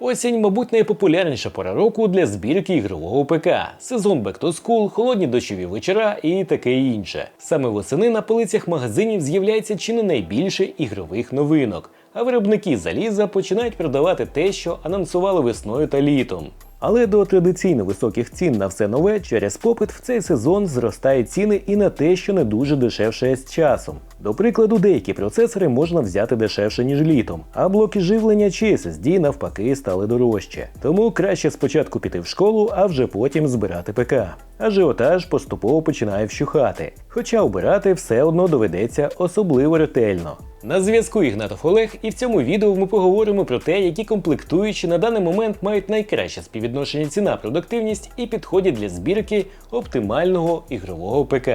Осінь, мабуть, найпопулярніша пора року для збірки ігрового ПК, сезон Back to School, холодні дощові вечора і таке інше. Саме восени на полицях магазинів з'являється чи не найбільше ігрових новинок, а виробники заліза починають продавати те, що анонсували весною та літом. Але до традиційно високих цін на все нове через попит в цей сезон зростають ціни і на те, що не дуже дешевше з часом. До прикладу, деякі процесори можна взяти дешевше, ніж літом, а блоки живлення чи SSD навпаки стали дорожче. Тому краще спочатку піти в школу, а вже потім збирати ПК. Ажіотаж поступово починає вщухати, хоча обирати все одно доведеться особливо ретельно. На зв'язку Ігнатов Олег, і в цьому відео ми поговоримо про те, які комплектуючі на даний момент мають найкраще співвідношення ціна-продуктивність і підходять для збірки оптимального ігрового ПК.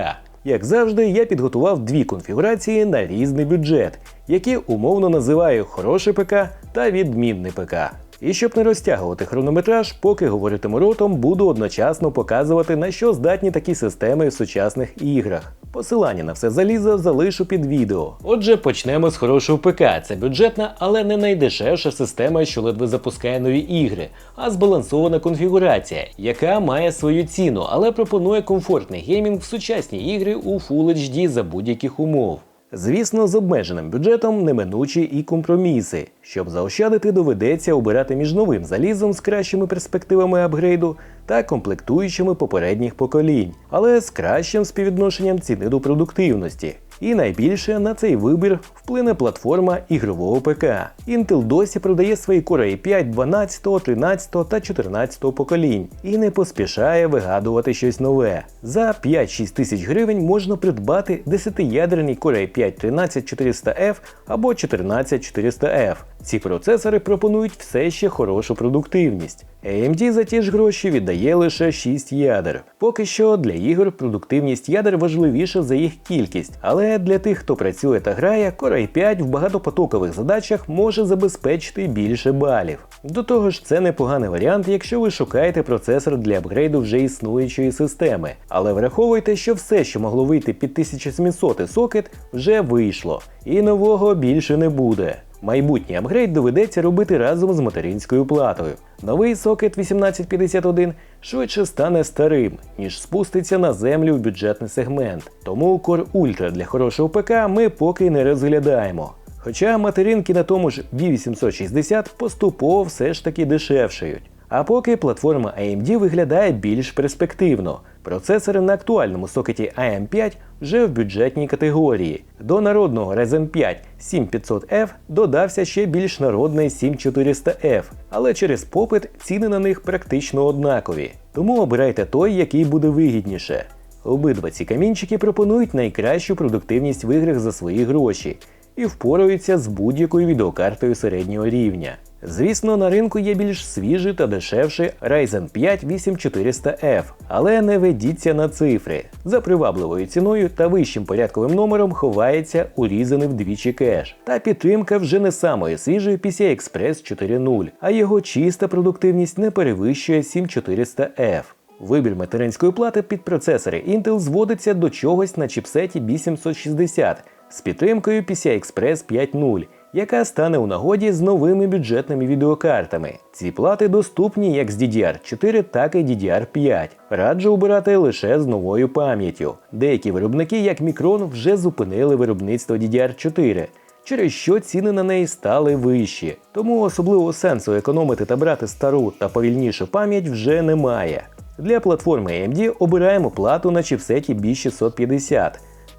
Як завжди, я підготував дві конфігурації на різний бюджет, які умовно називаю хороший ПК та відмінний ПК. І щоб не розтягувати хронометраж, поки говоритиму ротом, буду одночасно показувати, на що здатні такі системи в сучасних іграх. Посилання на все залізо залишу під відео. Отже, почнемо з хорошого ПК. Це бюджетна, але не найдешевша система, що ледве запускає нові ігри, а збалансована конфігурація, яка має свою ціну, але пропонує комфортний геймінг в сучасні ігри у Full HD за будь-яких умов. Звісно, з обмеженим бюджетом неминучі і компроміси. Щоб заощадити, доведеться обирати між новим залізом з кращими перспективами апгрейду та комплектуючими попередніх поколінь, але з кращим співвідношенням ціни до продуктивності. І найбільше на цей вибір вплине платформа ігрового ПК. Intel досі продає свої Core i5 12, 13 та 14 поколінь і не поспішає вигадувати щось нове. За 5-6 тисяч гривень можна придбати 10-ядерний Core i5 13400F або 14400F. Ці процесори пропонують все ще хорошу продуктивність. AMD за ті ж гроші віддає лише 6 ядер. Поки що для ігор продуктивність ядер важливіша за їх кількість, але для тих, хто працює та грає, Core i5 в багатопотокових задачах може забезпечити більше балів. До того ж, це непоганий варіант, якщо ви шукаєте процесор для апгрейду вже існуючої системи. Але враховуйте, що все, що могло вийти під 1700 сокет, вже вийшло, і нового більше не буде. Майбутній апгрейд доведеться робити разом з материнською платою. Новий сокет 1851 швидше стане старим, ніж спуститься на землю в бюджетний сегмент. Тому Core Ultra для хорошого ПК ми поки не розглядаємо. Хоча материнки на тому ж V860 поступово все ж таки дешевшають. А поки платформа AMD виглядає більш перспективно. Процесори на актуальному сокеті AM5 вже в бюджетній категорії. До народного Ryzen 5 7500F додався ще більш народний 7400F, але через попит ціни на них практично однакові. Тому обирайте той, який буде вигідніше. Обидва ці камінчики пропонують найкращу продуктивність в іграх за свої гроші і впораються з будь-якою відеокартою середнього рівня. Звісно, на ринку є більш свіжий та дешевший Ryzen 5 8400F, але не ведіться на цифри. За привабливою ціною та вищим порядковим номером ховається урізаний вдвічі кеш. Та підтримка вже не самої свіжої PCI Express 4.0, а його чиста продуктивність не перевищує 7400F. Вибір материнської плати під процесори Intel зводиться до чогось на чіпсеті B760 з підтримкою PCI Express 5.0 яка стане у нагоді з новими бюджетними відеокартами. Ці плати доступні як з DDR4, так і DDR5. Раджу обирати лише з новою пам'яттю. Деякі виробники, як Micron, вже зупинили виробництво DDR4. Через що ціни на неї стали вищі, тому особливого сенсу економити та брати стару та повільнішу пам'ять вже немає. Для платформи AMD обираємо плату на чіпсеті B650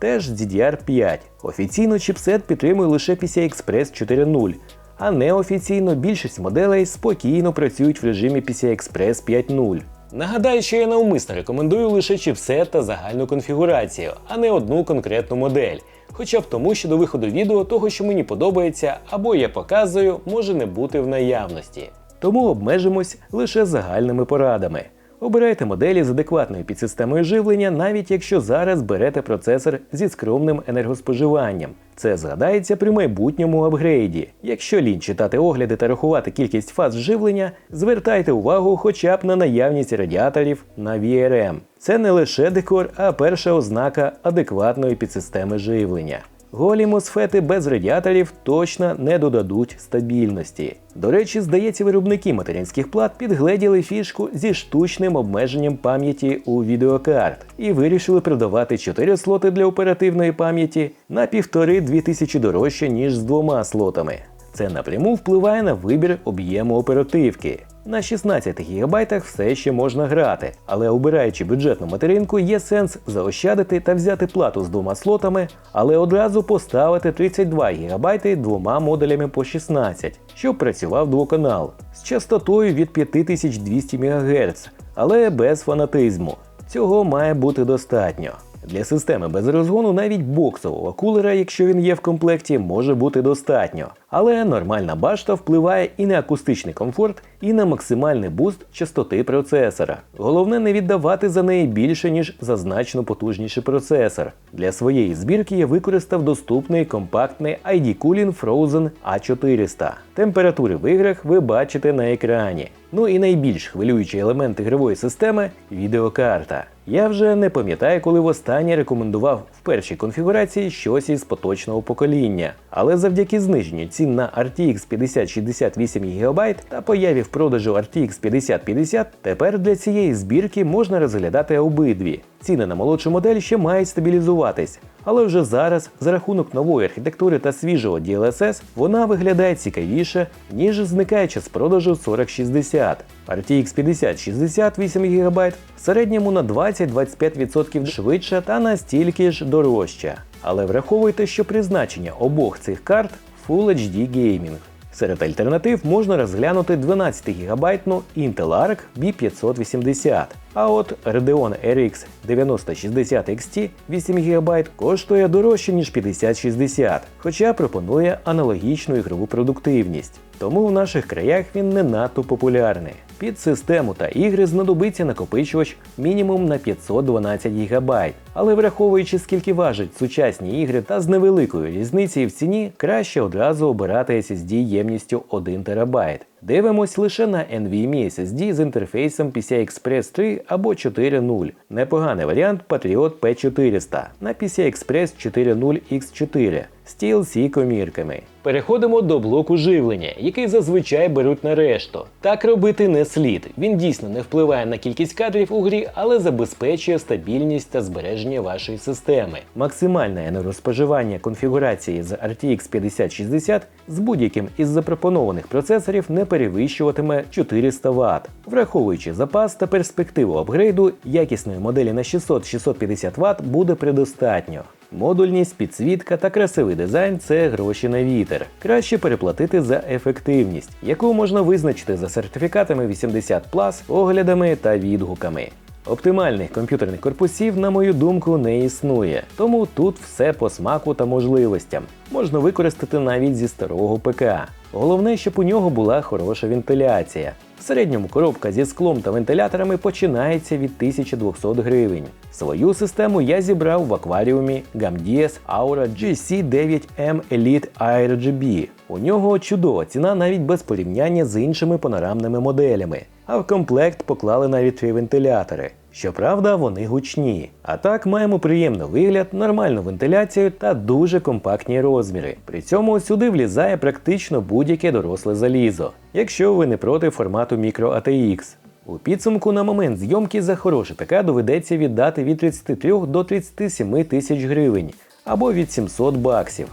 теж DDR5. Офіційно чіпсет підтримує лише PCI Express 4.0, а неофіційно більшість моделей спокійно працюють в режимі PCI Express 5.0. Нагадаю, що я навмисно рекомендую лише чіпсет та загальну конфігурацію, а не одну конкретну модель. Хоча б тому, що до виходу відео того, що мені подобається або я показую, може не бути в наявності. Тому обмежимось лише загальними порадами. Обирайте моделі з адекватною підсистемою живлення, навіть якщо зараз берете процесор зі скромним енергоспоживанням. Це згадається при майбутньому апгрейді. Якщо лінь читати огляди та рахувати кількість фаз живлення, звертайте увагу хоча б на наявність радіаторів на VRM. Це не лише декор, а перша ознака адекватної підсистеми живлення. Голі мосфети без радіаторів точно не додадуть стабільності. До речі, здається, виробники материнських плат підгледіли фішку зі штучним обмеженням пам'яті у відеокарт і вирішили продавати 4 слоти для оперативної пам'яті на півтори-дві тисячі дорожче, ніж з двома слотами. Це напряму впливає на вибір об'єму оперативки. На 16 ГБ все ще можна грати, але обираючи бюджетну материнку, є сенс заощадити та взяти плату з двома слотами, але одразу поставити 32 ГБ двома модулями по 16, щоб працював двоканал з частотою від 5200 МГц, але без фанатизму. Цього має бути достатньо. Для системи без розгону навіть боксового кулера, якщо він є в комплекті, може бути достатньо. Але нормальна башта впливає і на акустичний комфорт, і на максимальний буст частоти процесора. Головне не віддавати за неї більше, ніж за значно потужніший процесор. Для своєї збірки я використав доступний компактний ID Cooling Frozen A400. Температури в іграх ви бачите на екрані. Ну і найбільш хвилюючий елемент ігрової системи відеокарта. Я вже не пам'ятаю, коли востаннє рекомендував в першій конфігурації щось із поточного покоління. Але завдяки зниженню цін на RTX 5068 ГБ та появі в продажу RTX 5050, тепер для цієї збірки можна розглядати обидві. Ціни на молодшу модель ще мають стабілізуватись, але вже зараз, за рахунок нової архітектури та свіжого DLSS, вона виглядає цікавіше, ніж зникаючи з продажу 4060. RTX 5060 8 ГБ в середньому на 20-25% швидша та настільки ж дорожча. Але враховуйте, що призначення обох цих карт Full HD Gaming. Серед альтернатив можна розглянути 12 гігабайтну Intel Arc B580. А от Radeon RX 9060 XT 8 ГБ коштує дорожче, ніж 5060, хоча пропонує аналогічну ігрову продуктивність. Тому в наших краях він не надто популярний. Під систему та ігри знадобиться накопичувач мінімум на 512 ГБ. Але враховуючи скільки важать сучасні ігри та з невеликою різницею в ціні, краще одразу обирати SSD ємністю 1 ТБ. Дивимось лише на NVMe SSD з інтерфейсом PCI Express 3 або 4.0. Непоганий варіант Patriot P400 на PCI Express 4.0 X4 з TLC комірками. Переходимо до блоку живлення, який зазвичай беруть на решту. Так робити не слід. Він дійсно не впливає на кількість кадрів у грі, але забезпечує стабільність та збереження вашої системи. Максимальне енергоспоживання конфігурації з RTX 5060 з будь-яким із запропонованих процесорів не перевищуватиме 400 Вт. Враховуючи запас та перспективу апгрейду, якісної моделі на 600-650 Вт буде предостатньо. Модульність, підсвітка та красивий дизайн це гроші на вітер. Краще переплатити за ефективність, яку можна визначити за сертифікатами 80 оглядами та відгуками. Оптимальних комп'ютерних корпусів, на мою думку, не існує, тому тут все по смаку та можливостям. Можна використати навіть зі старого ПК. Головне, щоб у нього була хороша вентиляція. В середньому коробка зі склом та вентиляторами починається від 1200 гривень. Свою систему я зібрав в акваріумі Gamdies Aura GC9M Elite AirGB. У нього чудова ціна навіть без порівняння з іншими панорамними моделями. А в комплект поклали навіть вентилятори. Щоправда, вони гучні. А так маємо приємний вигляд, нормальну вентиляцію та дуже компактні розміри. При цьому сюди влізає практично будь-яке доросле залізо, якщо ви не проти формату Micro ATX. У підсумку на момент зйомки за хороший ПК доведеться віддати від 33 до 37 тисяч гривень або від 700 баксів,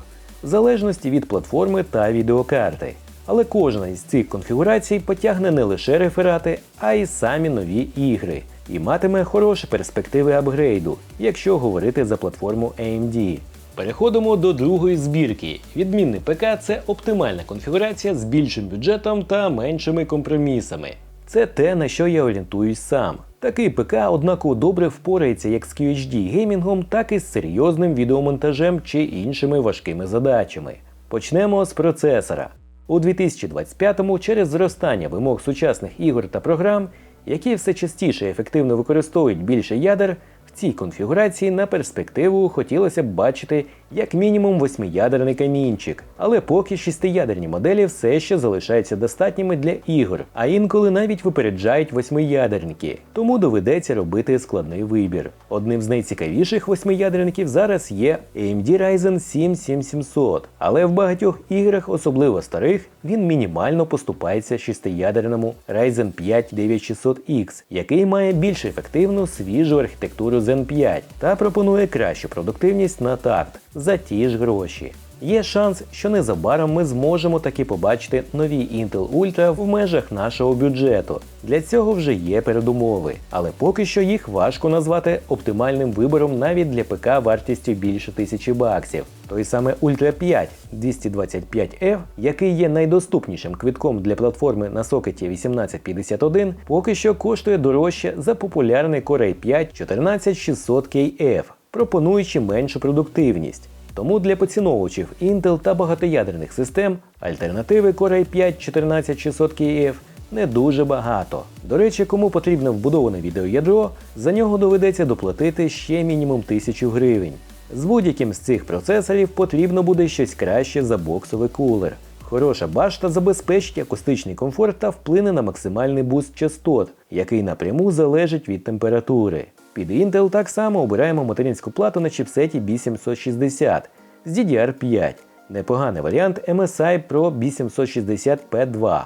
в залежності від платформи та відеокарти. Але кожна із цих конфігурацій потягне не лише реферати, а й самі нові ігри, і матиме хороші перспективи апгрейду, якщо говорити за платформу AMD. Переходимо до другої збірки. Відмінний ПК це оптимальна конфігурація з більшим бюджетом та меншими компромісами. Це те, на що я орієнтуюсь сам. Такий ПК однаково добре впорається як з QHD геймінгом, так і з серйозним відеомонтажем чи іншими важкими задачами. Почнемо з процесора. У 2025-му через зростання вимог сучасних ігор та програм, які все частіше ефективно використовують більше ядер, Цій конфігурації на перспективу хотілося б бачити як мінімум восьмиядерний камінчик, але поки шестиядерні моделі все ще залишаються достатніми для ігор, а інколи навіть випереджають восьмиядерники, тому доведеться робити складний вибір. Одним з найцікавіших восьмиядерників зараз є AMD Ryzen 7 7700, але в багатьох іграх, особливо старих, він мінімально поступається шестиядерному Ryzen 5 9600X, який має більш ефективну свіжу архітектуру Zen 5 та пропонує кращу продуктивність на такт за ті ж гроші. Є шанс, що незабаром ми зможемо таки побачити нові Intel Ultra в межах нашого бюджету. Для цього вже є передумови, але поки що їх важко назвати оптимальним вибором навіть для ПК вартістю більше тисячі баксів. Той саме Ultra 5 225F, який є найдоступнішим квитком для платформи на сокеті 1851, поки що коштує дорожче за популярний Core i 5 14600KF, пропонуючи меншу продуктивність. Тому для поціновувачів Intel та багатоядерних систем альтернативи Core i 5 14600KF не дуже багато. До речі, кому потрібно вбудоване відеоядро, за нього доведеться доплатити ще мінімум 1000 гривень. З будь-яким з цих процесорів потрібно буде щось краще за боксовий кулер. Хороша башта забезпечить акустичний комфорт та вплине на максимальний буст частот, який напряму залежить від температури. Під Intel так само обираємо материнську плату на чіпсеті B760 з DDR5. Непоганий варіант MSI Pro B760P2.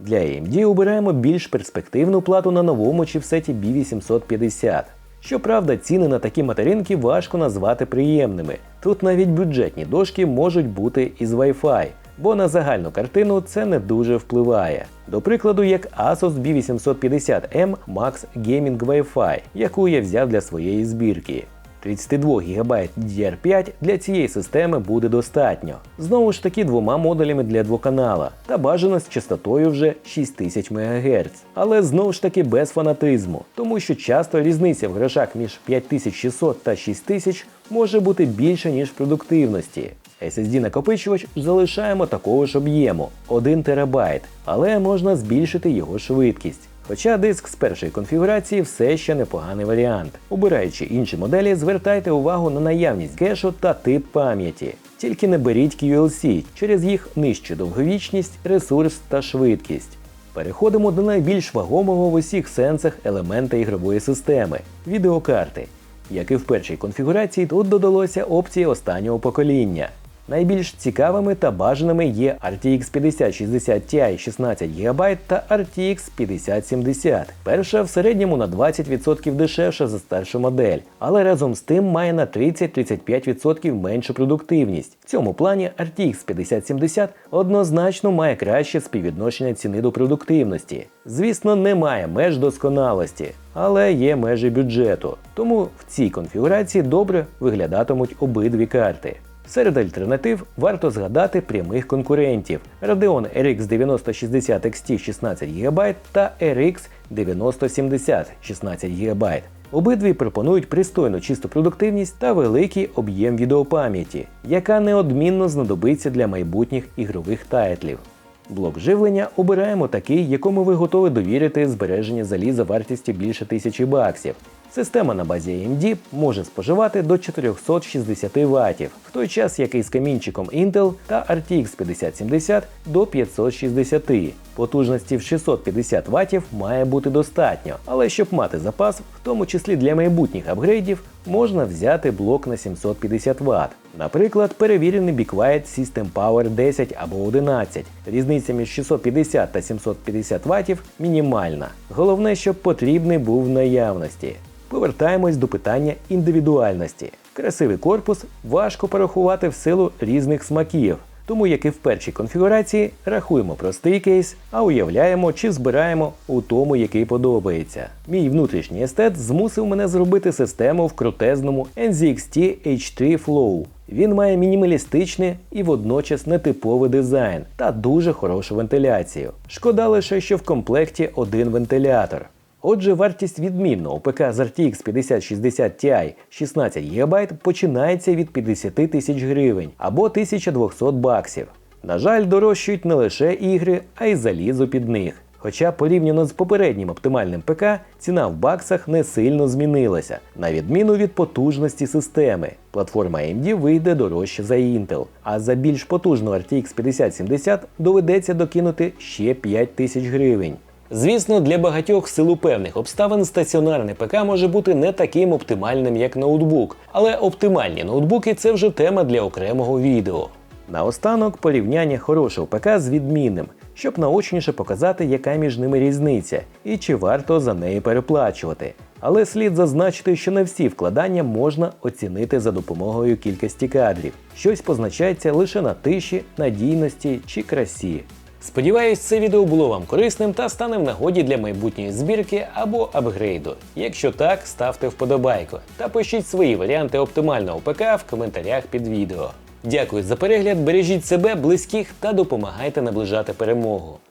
Для AMD обираємо більш перспективну плату на новому чіпсеті B850. Щоправда, ціни на такі материнки важко назвати приємними. Тут навіть бюджетні дошки можуть бути із Wi-Fi, бо на загальну картину це не дуже впливає. До прикладу, як Asus B850M Max Gaming Wi-Fi, яку я взяв для своєї збірки. 32 ГБ DDR5 для цієї системи буде достатньо. Знову ж таки двома модулями для двоканала та бажано з частотою вже 6000 МГц. Але знову ж таки без фанатизму, тому що часто різниця в грошах між 5600 та 6000 може бути більше, ніж в продуктивності. SSD накопичувач залишаємо такого ж об'єму 1 ТБ, але можна збільшити його швидкість. Хоча диск з першої конфігурації все ще непоганий варіант. Обираючи інші моделі, звертайте увагу на наявність кешу та тип пам'яті. Тільки не беріть QLC через їх нижчу довговічність, ресурс та швидкість. Переходимо до найбільш вагомого в усіх сенсах елемента ігрової системи відеокарти. Як і в першій конфігурації, тут додалося опції останнього покоління. Найбільш цікавими та бажаними є RTX 5060 Ti 16 ГБ та RTX 5070. Перша в середньому на 20% дешевша за старшу модель, але разом з тим має на 30-35% меншу продуктивність. В цьому плані RTX 5070 однозначно має краще співвідношення ціни до продуктивності. Звісно, немає меж досконалості, але є межі бюджету. Тому в цій конфігурації добре виглядатимуть обидві карти. Серед альтернатив варто згадати прямих конкурентів Radeon RX 9060 XT 16 ГБ та RX 9070 16 ГБ. Обидві пропонують пристойну чисту продуктивність та великий об'єм відеопам'яті, яка неодмінно знадобиться для майбутніх ігрових тайтлів. Блок живлення обираємо такий, якому ви готові довірити збереження заліза вартістю більше 1000 баксів. Система на базі AMD може споживати до 460 Вт, в той час як із камінчиком Intel та RTX 5070 до 560. Потужності в 650 Вт має бути достатньо, але щоб мати запас, в тому числі для майбутніх апгрейдів, можна взяти блок на 750 Вт. Наприклад, перевірений BeQuiet System Power 10 або 11. Різниця між 650 та 750 Вт мінімальна. Головне, щоб потрібний був в наявності. Повертаємось до питання індивідуальності. Красивий корпус важко порахувати в силу різних смаків, тому як і в першій конфігурації рахуємо простий кейс, а уявляємо чи збираємо у тому, який подобається. Мій внутрішній естет змусив мене зробити систему в крутезному NZXT H3 Flow. Він має мінімалістичний і водночас нетиповий дизайн та дуже хорошу вентиляцію. Шкода лише, що в комплекті один вентилятор. Отже, вартість відмінного ПК з RTX 5060 Ti 16 ГБ починається від 50 тисяч гривень або 1200 баксів. На жаль, дорожчують не лише ігри, а й залізо під них. Хоча порівняно з попереднім оптимальним ПК, ціна в баксах не сильно змінилася, на відміну від потужності системи. Платформа AMD вийде дорожче за Intel, а за більш потужну RTX 5070 доведеться докинути ще 5 тисяч гривень. Звісно, для багатьох силу певних обставин стаціонарний ПК може бути не таким оптимальним, як ноутбук, але оптимальні ноутбуки це вже тема для окремого відео. Наостанок порівняння хорошого ПК з відмінним, щоб наочніше показати, яка між ними різниця і чи варто за неї переплачувати. Але слід зазначити, що не всі вкладання можна оцінити за допомогою кількості кадрів. Щось позначається лише на тиші, надійності чи красі. Сподіваюсь, це відео було вам корисним та стане в нагоді для майбутньої збірки або апгрейду. Якщо так, ставте вподобайку та пишіть свої варіанти оптимального ПК в коментарях під відео. Дякую за перегляд, бережіть себе, близьких та допомагайте наближати перемогу.